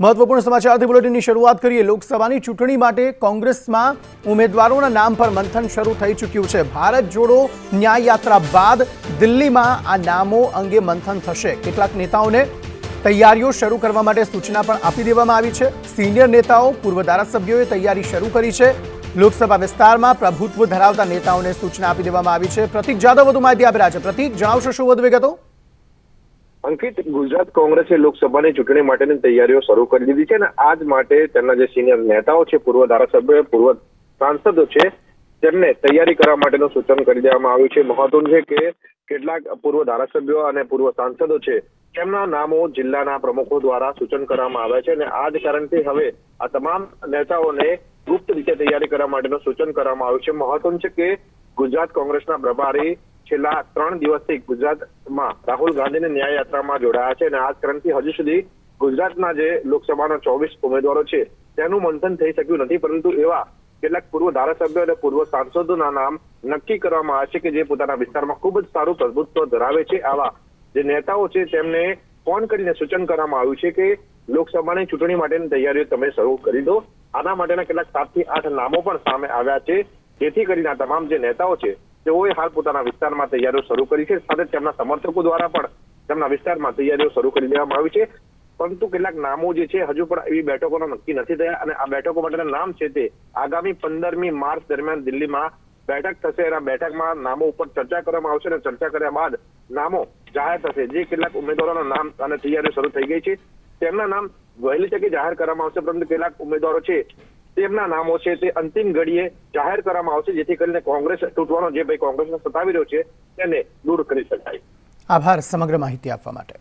મહત્વપૂર્ણ સમાચારથી બુલેટિનની શરૂઆત કરીએ. લોકસભાની ચૂંટણી માટે કોંગ્રેસમાં ઉમેદવારોના નામ પર મંથન શરૂ થઈ ચૂક્યું છે. ભારત જોડો ન્યાય યાત્રા બાદ દિલ્હીમાં આ નામો અંગે મંથન થશે. કેટલાક નેતાઓને તૈયારીઓ શરૂ કરવા માટે સૂચના પણ આપી દેવામાં આવી છે. સિનિયર નેતાઓ, પૂર્વ ધારાસભ્યોએ તૈયારી શરૂ કરી છે. લોકસભા વિસ્તારમાં પ્રભુત્વ ધરાવતા નેતાઓને સૂચના આપી દેવામાં આવી છે. પ્રતિક જાદવ વધુ માહિતી આપી રહ્યા છે. પ્રતિક, જણાવશો શું વધુ વિગતો? અંકિત, ગુજરાત કોંગ્રેસે લોકસભાની ચૂંટણી માટેની તૈયારીઓ શરૂ કરી દીધી છે અને આજ માટે તેમના જે સિનિયર નેતાઓ છે, પૂર્વ ધારાસભ્યો, પૂર્વ સાંસદો છે, તેમને તૈયારી કરવા માટેનું સૂચન કરી દેવામાં આવ્યું છે. મહત્વનું છે કે કેટલાક પૂર્વ ધારાસભ્યો અને પૂર્વ સાંસદો છે, તેમના નામો જિલ્લાના પ્રમુખો દ્વારા સૂચન કરવામાં આવ્યા છે અને આ જ કારણથી હવે આ તમામ નેતાઓને ગુપ્ત રીતે તૈયારી કરવા માટેનું સૂચન કરવામાં આવ્યું છે. મહત્વનું છે કે ગુજરાત કોંગ્રેસના પ્રભારી છેલ્લા ત્રણ દિવસથી ગુજરાતમાં રાહુલ ગાંધીની ન્યાય યાત્રામાં જોડાયા છે અને આ ક્રમથી હજુ સુધી ગુજરાતના જે લોકસભાના ચોવીસ ઉમેદવારો છે, તેનું મંથન થઈ શક્યું નથી. પરંતુ એવા કેટલાક પૂર્વ ધારાસભ્યો અને પૂર્વ સાંસદોના નામ નક્કી કરવામાં આવે છે કે જે પોતાના વિસ્તારમાં ખૂબ જ સારું પ્રભુત્વ ધરાવે છે. આવા જે નેતાઓ છે, તેમને ફોન કરીને સૂચન કરવામાં આવ્યું છે કે લોકસભાની ચૂંટણી માટેની તૈયારીઓ તમે શરૂ કરી દો. આના માટેના કેટલાક સાતથી આઠ નામો પણ સામે આવ્યા છે. જેથી કરીને આ તમામ જે નેતાઓ છે તેઓએ હાલ પોતાના વિસ્તારમાં તૈયારીઓ શરૂ કરી છે. સાથે તેમના સમર્થકો દ્વારા પણ તેમના વિસ્તારમાં તૈયારીઓ શરૂ કરી દેવામાં આવી છે. પરંતુ કેટલાક નામો જે છે, હજુ પણ એવી બેઠકોનો નક્કી નથી થયા અને આ બેઠકો માટેના નામ છે તે આગામી પંદરમી માર્ચ દરમિયાન દિલ્હીમાં બેઠક થશે. અને બેઠકમાં નામો ઉપર ચર્ચા કરવામાં આવશે અને ચર્ચા કર્યા બાદ નામો જાહેર થશે. જે કેટલાક ઉમેદવારોના નામ અને તૈયારીઓ શરૂ થઈ ગઈ છે. તેમના નામ વહેલી તકે જાહેર કરવામાં આવશે, પરંતુ કેટલાક ઉમેદવારો છે તેમના નામો છે તે અંતિમ ઘડીએ જાહેર કરવામાં આવશે, જેથી કરીને કોંગ્રેસ તૂટવાનો જે ભાઈ કોંગ્રેસને સતાવી રહ્યો છે, તેને દૂર કરી શકાય. આભાર, સમગ્ર માહિતી આપવા માટે.